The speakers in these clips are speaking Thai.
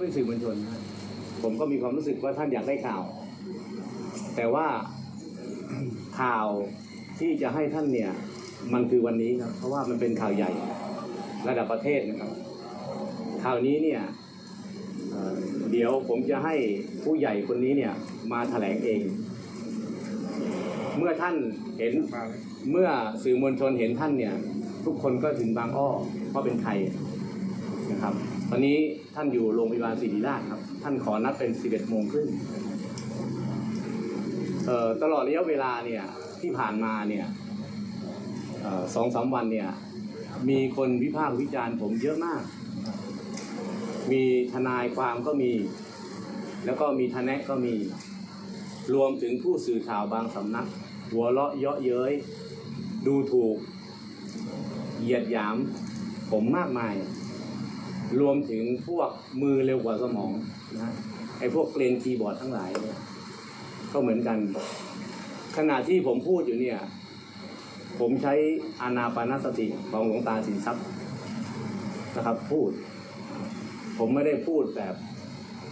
เป็นสื่อมวลชนนะผมก็มีความรู้สึกว่าท่านอยากได้ข่าว แต่ว่าข่าวที่จะให้ท่านเนี่ย มันคือวันนี้ครับ เพราะว่ามันเป็นข่าวใหญ่ระดับประเทศนะครับ ข่าวนี้เนี่ยเอ่อเดี๋ยวผมจะให้ผู้ใหญ่คนนี้เนี่ย มาแถลงเอง เมื่อท่านเห็น เมื่อสื่อมวลชนเห็นท่านเนี่ย ทุกคนก็ถึงบางอ้อว่าเป็นใครนะครับ ตอนนี้ท่านอยู่โรงพยาบาลศิริราชครับ ท่านขอนัดเป็น 11โมงครึ่งเอ่อตลอดระยะเวลาเนี่ยที่ผ่านมาเนี่ยสองสามวันเนี่ยมีคนวิพากษ์วิจารณ์ผมเยอะมาก มีทนายความก็มี แล้วก็มีทนายก็มี รวมถึงผู้สื่อข่าวบางสำนัก หัวเราะเยาะเย้ยดูถูก เหยียดหยามผมมากมาย รวมถึงพวกมือเร็วกว่าสมองนะไอ้พวกเกรนคีย์บอร์ดทั้งหลายเนี่ยก็เหมือนกัน ขณะที่ผมพูดอยู่เนี่ย ผมใช้อานาปานสติของหลวงตาสินทรัพย์นะครับ พูด ผมไม่ได้พูดแบบ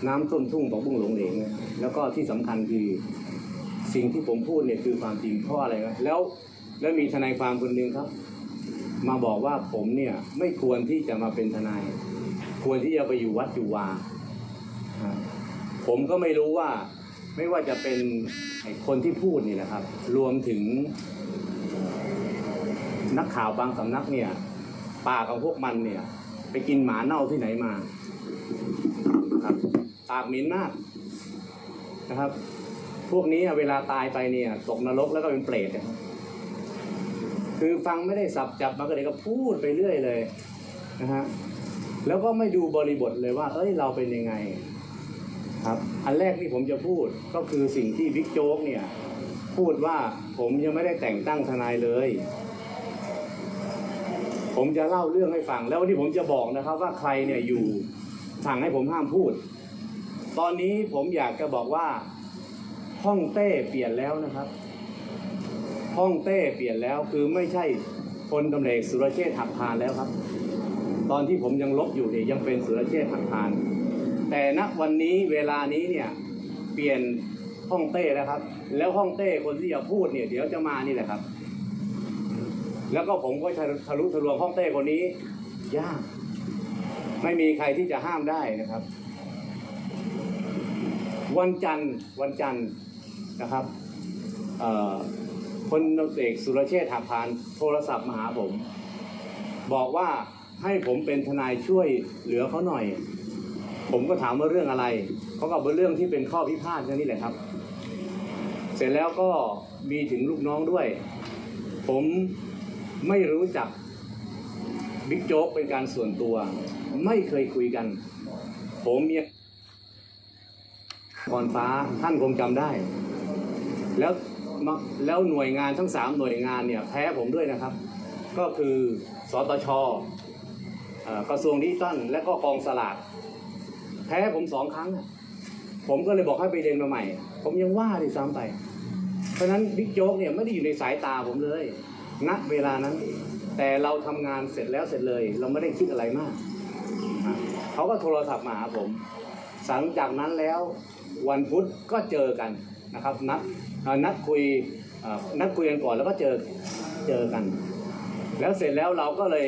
น้ำต้นทุ่งบอกบุ้งหลงเหลงแล้วก็ที่สำคัญคือสิ่งที่ผมพูดเนี่ยคือความจริงเพราะอะไรนะแล้วแล้วมีทนายความคนหนึ่งครับ มาบอกว่าผมเนี่ยไม่ควรที่จะมาเป็นทนาย ควรที่จะไปอยู่วัดอยู่วาผมก็ไม่รู้ว่าไม่ว่าจะเป็นคนที่พูดนี่นะครับ รวมถึง นักข่าวบางสำนักเนี่ยปากของพวกมันเนี่ย ไปกินหมาเน่าที่ไหนมาครับปากเหม็นมากนะครับ พวกนี้เวลาตายไปเนี่ยตกนรกแล้วก็เป็นเปรตคือฟังไม่ได้สับจับมาก็เลยก็พูดไปเรื่อยเลยนะฮะ แล้วก็ไม่ดูบริบทเลยว่า เอ้ยเราเป็นยังไงครับ อันแรกที่ผมจะพูดก็คือสิ่งที่บิ๊กโจ๊กเนี่ย พูดว่าผมยังไม่ได้แต่งตั้งทนายเลย ผมจะเล่าเรื่องให้ฟัง แล้ววันนี้ผมจะบอกนะครับ ว่าใครเนี่ยอยู่สั่งให้ผมห้ามพูด ตอนนี้ผมอยากจะบอกว่าห้องเต้เปลี่ยนแล้วนะครับ ห้องเต้เปลี่ยนแล้วคือไม่ใช่พลตำรวจเอกสุรเชษฐ์หักพานแล้วครับ ตอนที่ผมยังลบอยู่เนี่ยยังเป็นสุรเชษฐ์หักพาน แต่ณวันนี้เวลานี้เนี่ยเปลี่ยนห้องเต้แล้วครับ แล้วห้องเต้คนที่จะพูดเนี่ยเดี๋ยวจะมานี่แหละครับ แล้วก็ผมก็ทะลุทะลวงห้องเต้คนนี้ยาก ไม่มีใครที่จะห้ามได้นะครับ วันจันทร์วันจันทร์นะครับเอ่อพลตเอกสุรเชษฐ์หักพาน โทรศัพท์มาหาผม บอกว่า ให้ผมเป็นทนายช่วยเหลือเขาหน่อย ผมก็ถามว่าเรื่องอะไรเขาก็บอกว่าเรื่องที่เป็นข้อพิพาทนั่นนี่แหละครับ เสร็จแล้วก็มีถึงลูกน้องด้วย ผมไม่รู้จักบิ๊กโจ๊กเป็นการส่วนตัว ไม่เคยคุยกัน ผมมีก่อนฟ้าท่านคงจำได้ แล้วแล้วหน่วยงานทั้งสามหน่วยงานเนี่ยแพ้ผมด้วยนะครับ ก็คือสตช กระทรวงดิจิทัลและก็กองสลากแพ้ผมสองครั้งอะผมก็เลยบอกให้ไปเรียนมาใหม่ ผมยังว่าด้วยซ้ำไป เพราะนั้นบิ๊กโจ๊กเนี่ยไม่ได้อยู่ในสายตาผมเลยณเวลานั้น แต่เราทำงานเสร็จแล้วเสร็จเลย เราไม่ได้คิดอะไรมาก เขาก็โทรศัพท์มาหาผมหลังจากนั้นแล้ววันพุธก็เจอกันนะครับนัดเอ่อนัดคุยนัดคุยกันก่อนแล้วก็เจอเจอกัน แล้วเสร็จแล้วเราก็เลย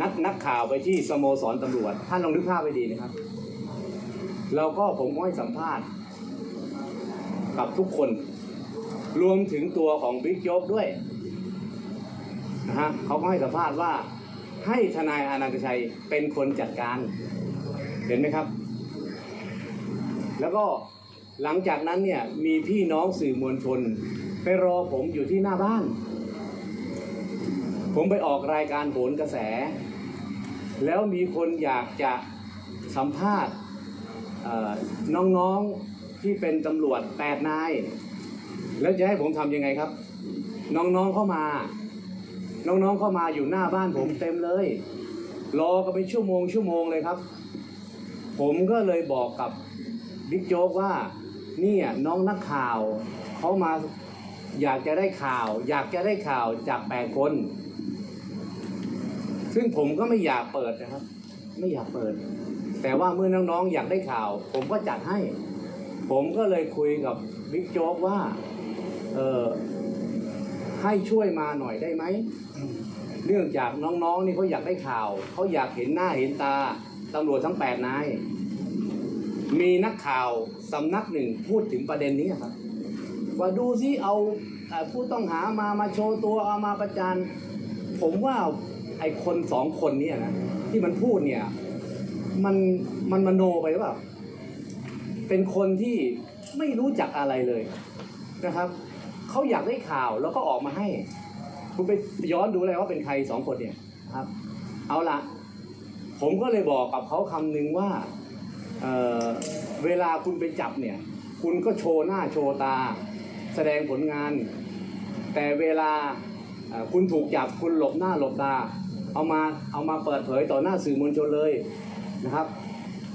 นัดนักข่าวไปที่สโมสรตำรวจ ท่านลองนึกภาพไปดีนะครับ เราก็ผมก็ให้สัมภาษณ์ กับทุกคน รวมถึงตัวของบิ๊กโจ๊กด้วยนะฮะเขาก็ให้สัมภาษณ์ว่า ให้ทนายอนันตชัยเป็นคนจัดการ เห็นไหมครับ แล้วก็หลังจากนั้นเนี่ยมีพี่น้องสื่อมวลชน ไปรอผมอยู่ที่หน้าบ้าน ผมไปออกรายการโหนกระแส แล้วมีคนอยากจะสัมภาษณ์น้องๆที่เป็นตำรวจแปดนาย แล้วจะให้ผมทำยังไงครับ น้องๆเข้ามา น้องๆเข้ามาอยู่หน้าบ้านผมเต็มเลย รอกันเป็นชั่วโมงชั่วโมงเลยครับ ผมก็เลยบอกกับบิ๊กโจ๊กว่าเนี่ยน้องนักข่าวเขามาอยากจะได้ข่าว อยากจะได้ข่าวจากแปดคน ซึ่งผมก็ไม่อยากเปิดนะครับ ไม่อยากเปิด แต่ว่าเมื่อน้องๆอยากได้ข่าว ผมก็จัดให้ ผมก็เลยคุยกับบิ๊กโจ๊กว่า เออให้ช่วยมาหน่อยได้ไหมเนื่องจากน้องๆนี่เขาอยากได้ข่าวเขาอยากเห็นหน้าเห็นตาตำรวจทั้งแปดนายมีนักข่าวสำนักหนึ่งพูดถึงประเด็นนี้ครับ ว่าดูซิเอาผู้ต้องหามามาโชว์ตัวเอามาประจานผมว่า ไอ้คนสองคนเนี่ยนะที่มันพูดเนี่ย มันมันมโนไปหรือเปล่าเป็นคนที่ไม่รู้จักอะไรเลยนะครับเขาอยากได้ข่าวแล้วก็ออกมาให้ คุณไปย้อนดูเลยว่าเป็นใครสองคนเนี่ยครับ เอาละผมก็เลยบอกกับเขาคำหนึ่งว่าเเวลาคุณไปจับเนี่ย คุณก็โชว์หน้าโชว์ตา แสดงผลงาน แต่เวลาคุณถูกจับคุณหลบหน้าหลบตา เอามาเอามาเปิดเผยต่อหน้าสื่อมวลชนเลยนะครับ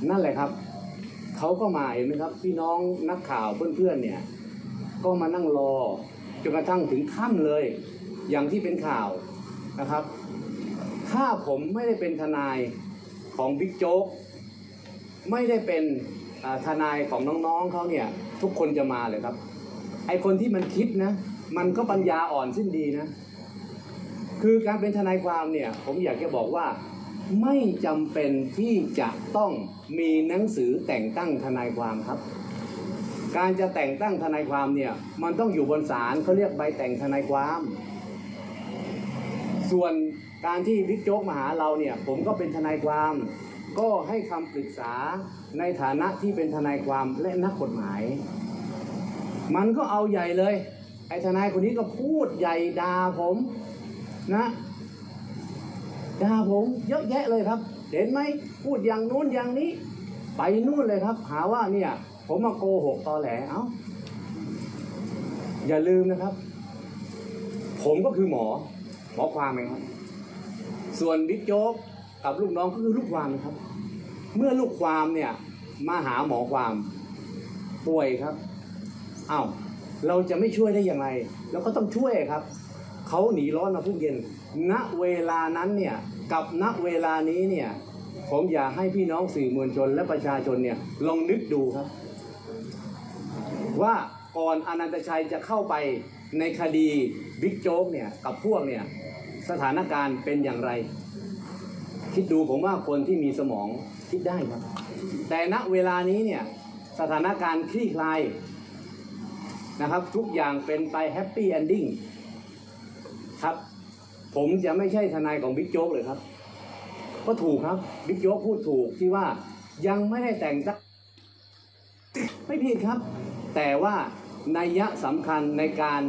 นั่นแหละครับเขาก็มาเห็นไหมครับพี่น้องนักข่าวเพื่อนๆเนี่ยก็มานั่งรอจนกระทั่งถึงค่ำเลย อย่างที่เป็นข่าวนะครับ ถ้าผมไม่ได้เป็นทนายของบิ๊กโจ๊กไม่ได้เป็นทนายของน้องๆเขาเนี่ยทุกคนจะมาเลยครับ ไอคนที่มันคิดนะ มันก็ปัญญาอ่อนสิ้นดีนะ คือการเป็นทนายความเนี่ยผมอยากจะบอกว่าไม่จำเป็นที่จะต้องมีหนังสือแต่งตั้งทนายความครับ การจะแต่งตั้งทนายความเนี่ยมันต้องอยู่บนศาลเขาเรียกใบแต่งทนายความ ส่วนการที่บิ๊กโจ๊กมาหาเราเนี่ยผมก็เป็นทนายความ ก็ให้คำปรึกษาในฐานะที่เป็นทนายความและนักกฎหมาย มันก็เอาใหญ่เลยไอ้ทนายคนนี้ก็พูดใหญ่ด่าผม นะด่าผมเยอะแยะเลยครับ เห็นไหมพูดอย่างนู้นอย่างนี้ ไปนู่นเลยครับ หาว่าเนี่ย ผมมาโกหกตอแหลเอ้าอย่าลืมนะครับ ผมก็คือหมอ หมอความเองครับ ส่วนบิ๊กโจ๊กกับลูกน้องก็คือลูกความนะครับ เมื่อลูกความเนี่ยมาหาหมอความป่วยครับอ้าวเราจะไม่ช่วยได้อย่างไร เราก็ต้องช่วยครับ เขาหนีร้อนมาพิ่งเย็น ณ เวลานั้นเนี่ยกับณ เวลานี้เนี่ยผมอยากให้พี่น้องสื่อมวลชนและประชาชนเนี่ยลองนึกดูครับ ว่าก่อนอนันตชัยจะเข้าไปในคดีบิ๊กโจ๊กเนี่ยกับพวกเนี่ยสถานการณ์เป็นอย่างไร คิดดูผมว่าคนที่มีสมองคิดได้ครับ แต่ณเวลานี้เนี่ยสถานการณ์คลี่คลายนะครับทุกอย่างเป็นไปแฮปปี้เอนดิ้ง ครับ ผมจะไม่ใช่ทนายของบิ๊กโจ๊กเลยครับ ก็ถูกครับบิ๊กโจ๊กพูดถูกที่ว่ายังไม่ได้แต่งตั้งไม่ผิดครับ แต่ว่านัยยะสำคัญในการ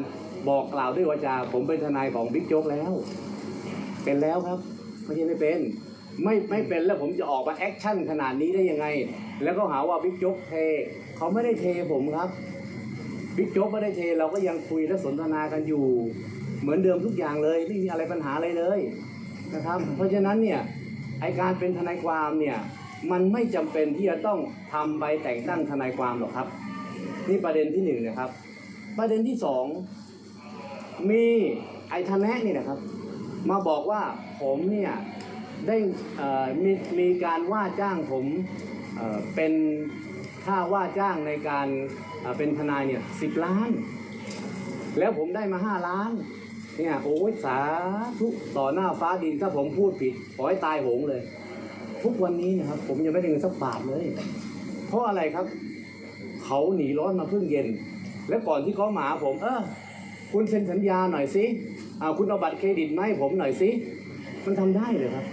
บอกกล่าวด้วยวาจา ผมเป็นทนายของบิ๊กโจ๊กแล้ว เป็นแล้วครับไม่ใช่ไม่เป็น ไม่ไม่เป็นแล้วผมจะออกมาแอคชั่นขนาดนี้ได้ยังไง แล้วก็หาว่าบิ๊กโจ๊กเทเขาไม่ได้เทผมครับบิ๊กโจ๊กไม่ได้เทเราก็ยังคุยและสนทนากันอยู่ เหมือนเดิมทุกอย่างเลยไม่มีอะไรปัญหาอะไรเลยนะครับ เพราะฉะนั้นเนี่ยไอการเป็นทนายความเนี่ยมันไม่จำเป็นที่จะต้องทำใบแต่งตั้งทนายความหรอกครับ นี่ประเด็นที่หนึ่งนะครับ ประเด็นที่สองมีไอ้ทนแนะนี่นะครับ มาบอกว่าผมเนี่ยได้มีมีการว่าจ้างผมเเป็นค่าว่าจ้างในการเอ่อเป็นทนายเนี่ยสิบล้าน แล้วผมได้มาห้าล้าน เนี่ยโอ้ยสาธุต่อหน้าฟ้าดินถ้าผมพูดผิดขอให้ตายโหงเลย ทุกวันนี้นะครับ ผมยังไม่ได้เงินสักบาทเลย เพราะอะไรครับ เขาหนีร้อนมาเพิ่งเย็น แล้วก่อนที่เขามาหาผม เออคุณเซ็นสัญญาหน่อยสิอ่าคุณเอาบัตรเครดิตมาให้ผมหน่อยสิมันทำได้เลยครับ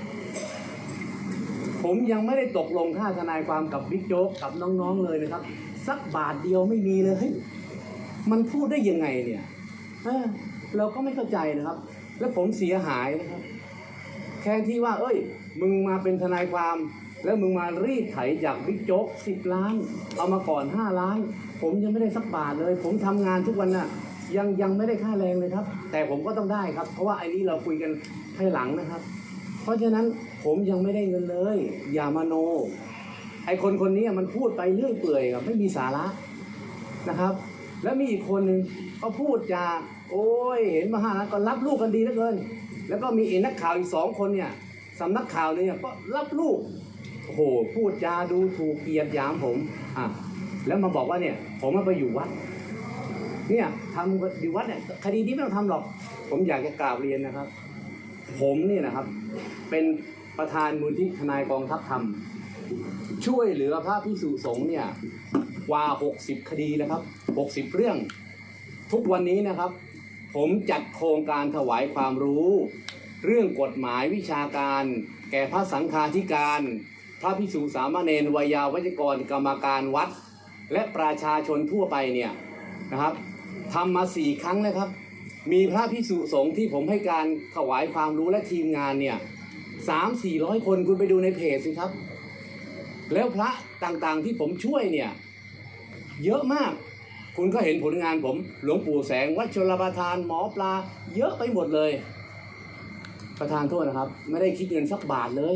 ผมยังไม่ได้ตกลงค่าทนายความกับบิ๊กโจ๊กกับน้องๆเลยนะครับ สักบาทเดียวไม่มีเลยเฮ้ยมันพูดได้ยังไงเนี่ย เราก็ไม่เข้าใจนะครับ แล้วผมเสียหายนะครับแค่ที่ว่า เอ้ย มึงมาเป็นทนายความแล้วมึงมารีดไถจากบิ๊กโจ๊กสิบล้าน เอามาก่อนห้าล้าน ผมยังไม่ได้สักบาทเลย ผมทำงานทุกวันน่ะยังยังไม่ได้ค่าแรงเลยครับ แต่ผมก็ต้องได้ครับ เพราะว่าไอ้นี้เราคุยกันภายหลังนะครับ เพราะฉะนั้นผมยังไม่ได้เงินเลย อย่ามาโน ไอ้คนคนนี้มันพูดไปเรื่อยเปื่อยครับไม่มีสาระนะครับ แล้วมีอีกคนหนึ่งก็พูดจา โอ้ยเห็นมาห้าล้านก็รับลูกกันดีเหลือเกิน แล้วก็มีเอกนักข่าวอีกสองคนเนี่ยสำนักข่าวเนี่ยก็รับลูกโโหพูดจาดูถูกเกียดหยามผมอะแล้วมาบอกว่าเนี่ย ผมมาไปอยู่วัด เนี่ยทำอยู่วัดเนี่ยคดีนี้ไม่ต้องทำหรอก ผมอยากจะกราบเรียนนะครับ ผมเนี่ยนะครับ เป็นประธานมูลที่ทนายกองทัพธรรม ช่วยเหลือพระพิสุสงฆ์เนี่ยกว่า 60 คดีนะครับ 60 เรื่อง ทุกวันนี้นะครับ ผมจัดโครงการถวายความรู้ เรื่องกฎหมายวิชาการ แก่พระสังฆาธิการ พระพิสุสามเณรวายาวัจกรกรรมการวัด และประชาชนทั่วไปเนี่ยนะครับทำมาสี่ครั้งนะครับ มีพระพิสุสงฆ์ที่ผมให้การถวายความรู้และทีมงานเนี่ยสามสี่ร้อยคนคุณไปดูในเพจสิครับ แล้วพระต่างๆที่ผมช่วยเนี่ย เยอะมาก คุณก็เห็นผลงานผม หลวงปู่แสงวัดชลประทานหมอปลา เยอะไปหมดเลย ประธานโทษนะครับ ไม่ได้คิดเงินสักบาทเลย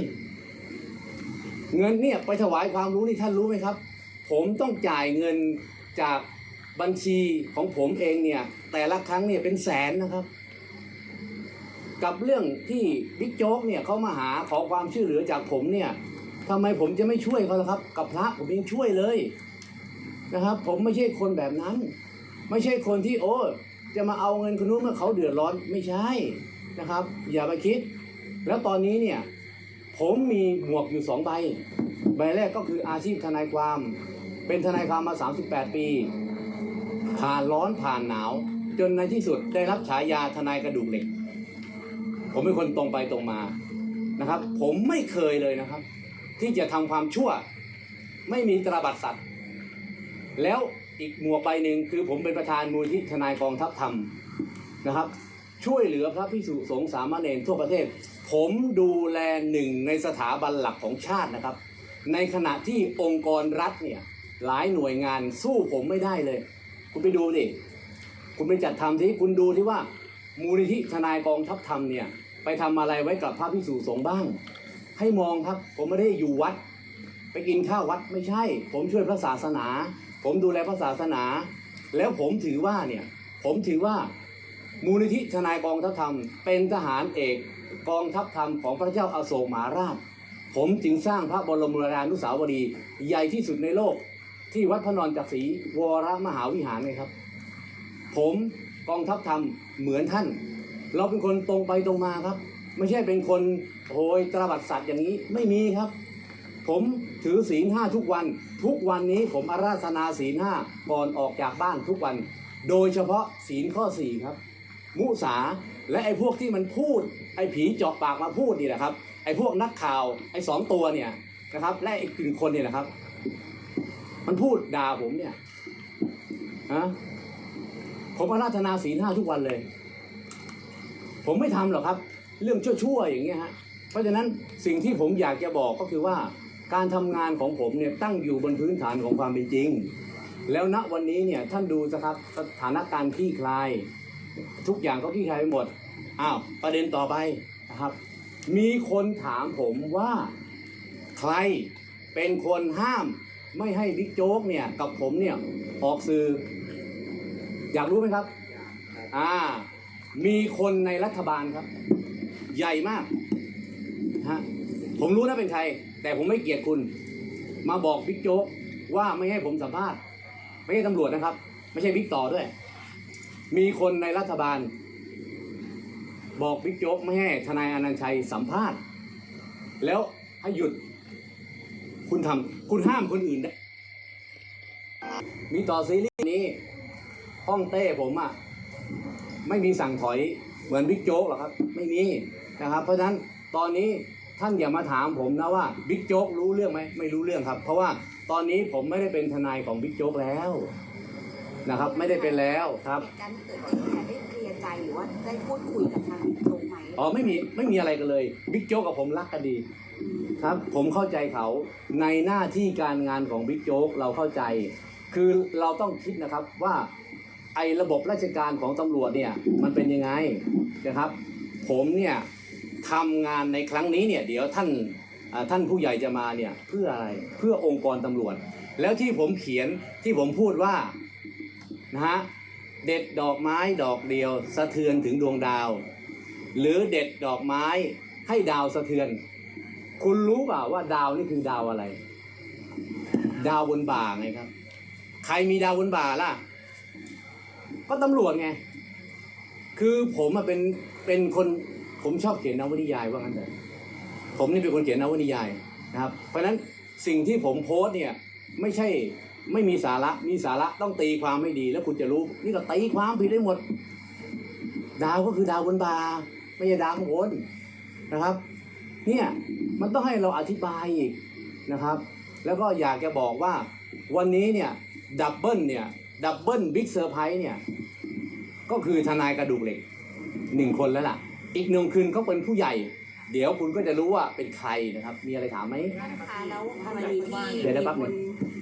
เงินเนี่ยไปถวายความรู้นี่ท่านรู้ไหมครับ ผมต้องจ่ายเงินจากบัญชีของผมเองเนี่ย แต่ละครั้งเนี่ยเป็นแสนนะครับ กับเรื่องที่บิ๊กโจ๊กเนี่ยเขามาหาขอความช่วยเหลือจากผมเนี่ยทำไมผมจะไม่ช่วยเขาล่ะครับ กับพระผมยังช่วยเลย นะครับ ผมไม่ใช่คนแบบนั้น ไม่ใช่คนที่โอ้จะมาเอาเงินคนนู้นเมื่อเขาเดือดร้อนไม่ใช่นะครับ อย่าไปคิด แล้วตอนนี้เนี่ยผมมีหมวกอยู่สองใบ ใบแรกก็คืออาชีพทนายความ เป็นทนายความมา 38 ปี ผ่านร้อนผ่านหนาว จนในที่สุดได้รับฉายาทนายกระดูกเหล็ก ผมเป็นคนตรงไปตรงมานะครับ ผมไม่เคยเลยนะครับ ที่จะทำความชั่ว ไม่มีตราบัตรสัตว์ แล้วอีกหมวกใบหนึ่งคือผมเป็นประธานมูลที่ทนายกองทัพธรรมนะครับ ช่วยเหลือพระพิสุสงฆ์สามเณรทั่วประเทศ ผมดูแลหนึ่งในสถาบันหลักของชาตินะครับ ในขณะที่องค์กรรัฐเนี่ยหลายหน่วยงานสู้ผมไม่ได้เลย คุณไปดูดิคุณไปจัดทำที่คุณดูที่ว่า มูลนิธิทนายกองทัพธรรมเนี่ยไปทำอะไรไว้กับพระพิสุสงฆ์บ้าง ให้มองครับผมไม่ได้อยู่วัด ไปกินข้าววัดไม่ใช่ ผมช่วยพระศาสนา ผมดูแลพระศาสนา แล้วผมถือว่าเนี่ยผมถือว่ามูลนิธิทนายกองทัพธรรม เป็นทหารเอกกองทัพธรรมของพระเจ้าอาโศกมหาราช ผมจึงสร้างพระบรมรานุสาวรีย์ใหญ่ที่สุดในโลก ที่วัดพระนอนจักรีวรมหาวิหารเลยครับ ผมกองทัพธรรมเหมือนท่าน เราเป็นคนตรงไปตรงมาครับ ไม่ใช่เป็นคนโหยตระบัดสัตว์อย่างนี้ไม่มีครับ ผมถือศีลห้าทุกวัน ทุกวันนี้ผมอาราธนาศีลห้าก่อนออกจากบ้านทุกวัน โดยเฉพาะศีลข้อสี่ครับ มุสาและไอ้พวกที่มันพูด ไอ้ผีเจาะปากมาพูดนี่แหละครับ ไอ้พวกนักข่าวไอ้สองตัวเนี่ยนะครับ และไอ้กึ่งคนเนี่ยนะครับ มันพูดด่าผมเนี่ยฮะผมอาราธนาศีลห้าทุกวันเลย ผมไม่ทำหรอกครับ เรื่องชั่วๆอย่างเงี้ยฮะเพราะฉะนั้นสิ่งที่ผมอยากจะบอกก็คือว่า การทำงานของผมเนี่ยตั้งอยู่บนพื้นฐานของความเป็นจริง แล้วณวันนี้เนี่ยท่านดูสครับสถานการณ์คลี่คลาย ทุกอย่างก็คลี่คลายไปหมดอ้าวประเด็นต่อไปนะครับ มีคนถามผมว่าใครเป็นคนห้ามไม่ให้บิ๊กโจ๊กเนี่ยกับผมเนี่ยออกสื่อ อยากรู้ไหมครับอ่ามีคนในรัฐบาลครับ ใหญ่มากฮะผมรู้นะเป็นใคร แต่ผมไม่เกลียดคุณ มาบอกบิ๊กโจ๊กว่าไม่ให้ผมสัมภาษณ์ ไม่ใช่ตำรวจนะครับ ไม่ใช่บิ๊กต่อด้วย มีคนในรัฐบาล บอกบิ๊กโจ๊กไม่ให้ทนายอนันต์ชัยสัมภาษณ์ แล้วให้หยุด คุณทำคุณห้ามคนอื่นได้ มีต่อซีรีส์นี้ห้องเต้ผมอะ่ะไม่มีสั่งถอยเหมือนบิ๊กโจ๊กหรอกครับ ไม่มีนะครับ เพราะฉะนั้นตอนนี้ ท่านอย่ามาถามผมนะว่าบิ๊กโจ๊กรู้เรื่องไหมไม่รู้เรื่องครับ เพราะว่าตอนนี้ผมไม่ได้เป็นทนายของบิ๊กโจ๊กแล้วนะครับ ไม่ได้เป็นแล้วครับเหตุการณ์ที่เกิดขึ้นเนี่ยได้เคลียร์ใจหรือว่าได้พูดคุยกับทางตรงไหมอ๋อไม่มีไม่มีอะไรกันเลยบิ๊กโจ๊กกับผมรักกันดี ครับ ผมเข้าใจเขาในหน้าที่การงานของบิ๊กโจ๊กเราเข้าใจ คือเราต้องคิดนะครับว่าไอ้ระบบราชการของตำรวจเนี่ยมันเป็นยังไงนะครับ ผมเนี่ย ทำงานในครั้งนี้เนี่ยเดี๋ยวท่านท่านผู้ใหญ่จะมาเนี่ยเพื่ออะไรเพื่อองค์กรตำรวจ แล้วที่ผมเขียนที่ผมพูดว่านะฮะเด็ดดอกไม้ดอกเดียวสะเทือนถึงดวงดาว หรือเด็ดดอกไม้ให้ดาวสะเทือน คุณรู้เปล่าว่าดาวนี่คือดาวอะไร ดาวบนบ่าไงครับ ใครมีดาวบนบ่าล่ะ ก็ตำรวจไง คือผมอะเป็นเป็นคน ผมชอบเขียนนวนิยายว่างั้นเถอะผมนี่เป็นคนเขียนนวนิยายนะครับ เพราะฉะนั้นสิ่งที่ผมโพสต์เนี่ยไม่ใช่ไม่มีสาระมีสาระต้องตีความให้ดี แล้วคุณจะรู้ นี่ก็ตีความผิดได้หมด ดาวก็คือดาวบนบาไม่ใช่ดาวข้างบนนะครับ เนี่ยมันต้องให้เราอธิบายอีกนะครับ แล้วก็อยากจะบอกว่าวันนี้เนี่ยดับเบิลเนี่ยดับเบิลบิ๊กเซอร์ไพรส์เนี่ยก็คือทนายกระดูกเหล็กหนึ่งคนแล้วล่ะ อีกหนึ่งคืนเขาเป็นผู้ใหญ่ เดี๋ยวคุณก็จะรู้ว่าเป็นใครนะครับ มีอะไรถามไหม ท่านคะแล้วกรณีที่เดี๋ยวมีนะแป๊บคหนึ่นง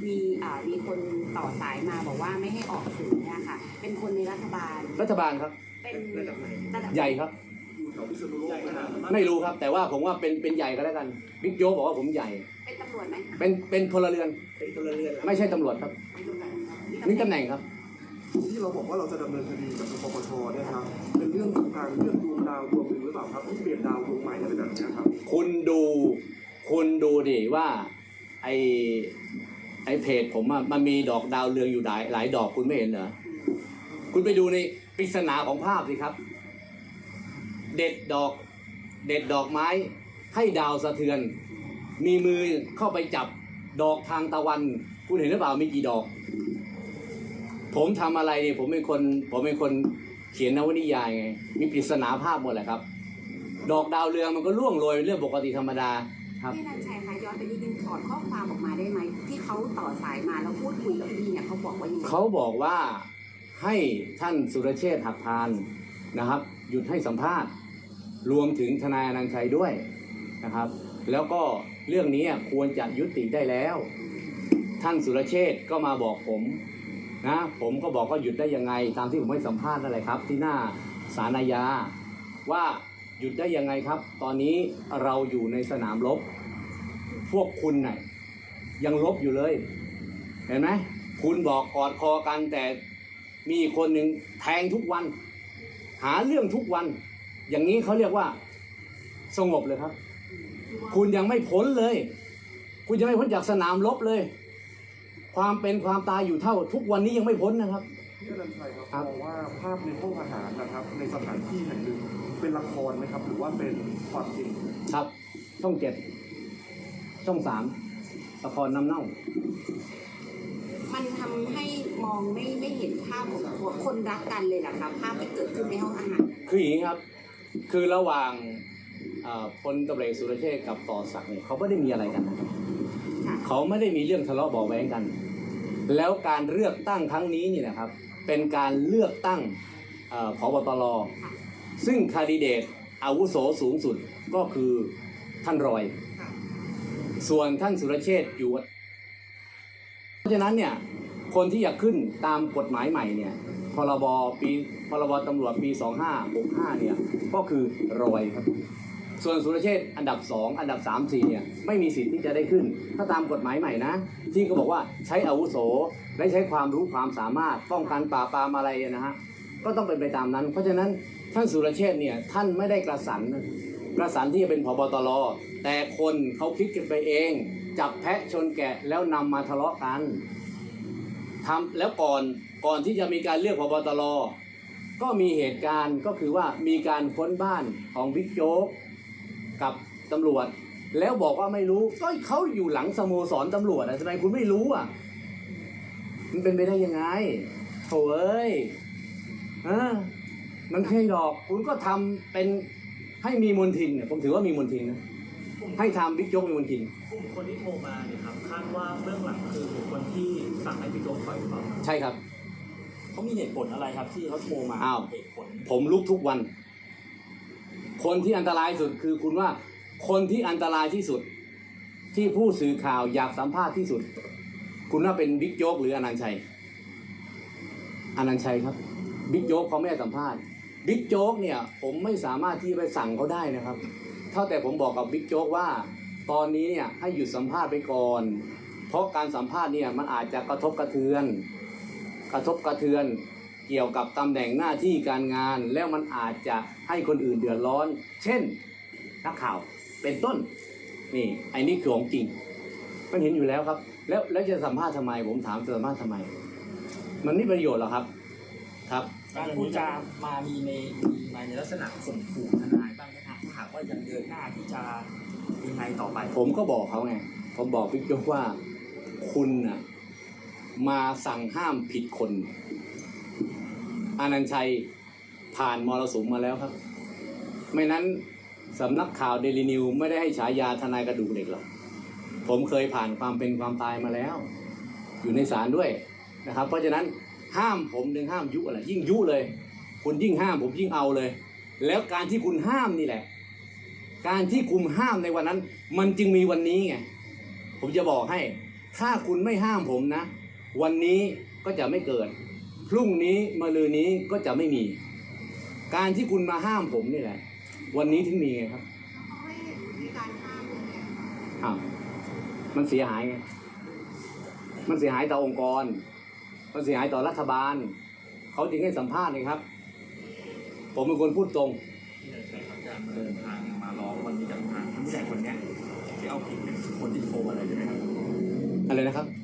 มีอ่ามีคนต่อสายมาบอกว่าไม่ให้ออกสื่อเนี่ยค่ะ เป็นคนในรัฐบาล รัฐบาลครับ เป็นระดับใหญ่ครับ ไม่รู้ครับ แต่ว่าผมว่าเป็นเป็นใหญ่ก็แล้วกันบิ๊กโจ๊กบอกว่าผมใหญ่ เป็นตำรวจไหมเป็นเป็นพลเรือนไม่ใช่ตำรวจครับนี่ตำแหน่งครับ ที่เราบอกว่าเราจะดำเนินคดีกับปปชเนี่ยครับเป็นเรื่องของการเลือกดวงดาวดวงหนึ่งหรือเปล่าครับที่เปลี่ยนดาวดวงใหม่อะไรแบบนี้ครับคุณดูคุณดูดิว่าไอไอเพจผมอะมันมีดอกดาวเรืองอยู่หลายหลายดอกคุณไม่เห็นเหรอคุณไปดูในปริศนาของภาพสิครับ เด็ดดอก เด็ดดอกไม้ ให้ดาวสะเทือน มีมือเข้าไปจับดอกทางตะวัน คุณเห็นหรือเปล่ามีกี่ดอก ผมทำอะไรเนี่ยผมเป็นคนผมเป็นคนเขียนนวนิยายไงมีปริศนาภาพหมดแหละครับ ดอกดาวเรืองมันก็ร่วงโรยเป็นเรื่องปกติธรรมดาครับพี่นันชัยคะย้อนไปนิดนึงถอดข้อความออกมาได้ไหมที่เขาต่อสายมาแล้วพูดคุยกับพี่เนี่ยเขาบอกว่ายังไงเขาบอกว่าให้ท่านสุรเชษฐ์หักพานนะครับ หยุดให้สัมภาษณ์ รวมถึงทนายอนันต์ชัยด้วยนะครับ แล้วก็เรื่องนี้ควรจะยุติได้แล้ว ท่านสุรเชษฐ์ก็มาบอกผม นะผมก็บอกว่าหยุดได้ยังไง ตามที่ผมให้สัมภาษณ์นั่นแหละครับ ที่หน้าศาลอาญาว่าหยุดได้ยังไงครับ ตอนนี้เราอยู่ในสนามรบพวกคุณน่ะยังลบอยู่เลย เห็นไหมคุณบอกกอดคอกันแต่มีคนหนึ่งแทงทุกวัน หาเรื่องทุกวัน อย่างนี้เขาเรียกว่าสงบเลยครับ คุณยังไม่พ้นเลย คุณยังไม่พ้นจากสนามรบเลย ความเป็นความตายอยู่เท่าทุกวันนี้ยังไม่พ้นนะครับ พี่อนันต์ชัยครับครับ มองว่าภาพในห้องอาหารนะครับ ในสถานที่แห่งหนึ่งเป็นละครไหมครับ หรือว่าเป็นความจริงครับช่องเจ็ดช่องสามละครน้ำเน่า มันทำให้มองไม่ไม่เห็นภาพของคนรักกันเลยเหรอคะภาพที่เกิดขึ้นในห้องอาหารคืออย่างนี้ครับ คือระหว่างเอ่อพลตำรวจเอกสุรเชษฐ์กับต่อศักดิ์เนี่ยเขาไม่ได้มีอะไรกันนะครับค่ะ เขาไม่ได้มีเรื่องทะเลาะเบาะแว้งกัน แล้วการเลือกตั้งครั้งนี้นี่นะครับ เป็นการเลือกตั้งเออพบตรซึ่งคาดิเดตอาวุโสสูงสุดก็คือท่านรอยค่ะส่วนท่านสุรเชษฐ์อยู่เพราะฉะนั้นเนี่ยคนที่อยากขึ้นตามกฎหมายใหม่เนี่ยพรบปีพรบตำรวจปี 2565เนี่ยก็คือรอยครับ ส่วนสุรเชษ์อันดับ 2 อันดับ 3 4เนี่ยไม่มีสิทธิ์ที่จะได้ขึ้น ถ้าตามกฎหมายใหม่นะ ที่เขาบอกว่าใช้อาวุโสและใช้ความรู้ความสามารถป้องกันปราปามอะไรนะฮะก็ต้องเป็นไปตามนั้น เพราะฉะนั้นท่านสุรเชษ์เนี่ยท่านไม่ได้กระสันกระสันที่จะเป็นผบตรแต่คนเขาคิดกันไปเอง จับแพะชนแกะแล้วนำมาทะเลาะกันทำแล้วก่อนก่อนที่จะมีการเลือกพบตรก็มีเหตุการณ์ก็คือว่ามีการค้นบ้านของบิ๊กโจ๊ก กับตำรวจ แล้วบอกว่าไม่รู้ก็เขาอยู่หลังสโมสรตำรวจอะทำไมคุณไม่รู้อะ มันเป็นไปได้ยังไงโถ่เอ้ยเออมันไม่ใช่หรอก คุณก็ทำเป็นให้มีมนทินเนี่ยผมถือว่ามีมนทินนะให้ทำบิ๊กโจ๊กมีมนทิน กลุ่มคนที่โทรมาเนี่ยครับคาดว่าเบื้องหลังคือคนที่สั่งให้พี่โจ๊กถอยหรือเปล่าใช่ครับ เขามีเหตุผลอะไรครับที่เขาโทรมาอ้าว เหตุผลผมลุกทุกวัน คนที่อันตรายสุดคือคุณว่า คนที่อันตรายที่สุด ที่ผู้สื่อข่าวอยากสัมภาษณ์ที่สุด คุณว่าเป็นบิ๊กโจ๊กหรืออนันต์ชัยอนันต์ชัยครับบิ๊กโจ๊กเขาไม่ให้สัมภาษณ์บิ๊กโจ๊กเนี่ย ผมไม่สามารถที่ไปสั่งเขาได้นะครับ เท่าแต่ผมบอกกับบิ๊กโจ๊กว่า ตอนนี้เนี่ยให้หยุดสัมภาษณ์ไปก่อน เพราะการสัมภาษณ์เนี่ยมันอาจจะกระทบกระเทือน กระทบกระเทือน เกี่ยวกับตำแหน่งหน้าที่การงาน แล้วมันอาจจะให้คนอื่นเดือดร้อน เช่นนักข่าวเป็นต้นนี่ไอ้นี่คือของจริง มันเห็นอยู่แล้วครับ แล้วแล้วจะสัมภาษณ์ทำไม ผมถามจะสัมภาษณ์ทำไม มันไม่ประโยชน์หรอกครับครับการพูดจามามีในมีมาในลักษณะข่มขู่ทนายบ้างไหมครับถ้าหากว่ายังเดินหน้าที่จะยังไงต่อไป ผมก็บอกเขาไงผมบอกพี่โจ๊กว่าคุณน่ะมาสั่งห้ามผิดคน อานันชัยผ่านมรสุมมาแล้วครับ ไม่นั้นสำนักข่าวเดลินิวไม่ได้ให้ฉายาทนายกระดูกเหล็กหรอกผมเคยผ่านความเป็นความตายมาแล้ว อยู่ในศาลด้วยนะครับ เพราะฉะนั้นห้ามผมถึงห้ามยุอะไรยิ่งยุเลยคุณยิ่งห้ามผมยิ่งเอาเลย แล้วการที่คุณห้ามนี่แหละ การที่คุณห้ามในวันนั้น มันจึงมีวันนี้ไงผมจะบอกให้ ถ้าคุณไม่ห้ามผมนะ วันนี้ก็จะไม่เกิด รุ่งนี้มะรืนนี้ก็จะไม่มี การที่คุณมาห้ามผมนี่แหละ วันนี้ถึงมีไงครับเขาให้มีการห้ามยังไงคะอ้าวมันเสียหายไงมันเสียหายต่อองค์กร มันเสียหายต่อรัฐบาล เขาจึงให้สัมภาษณ์นี่ครับ ผมเป็นคนพูดตรงที่จะใช้ครับการเดินทางมาร้องวันนี้กับทางผู้ใหญ่คนเนี้ยที่เอาผิดเป็นคนที่โทรอะไรใช่ไหมครับอะไรนะครับ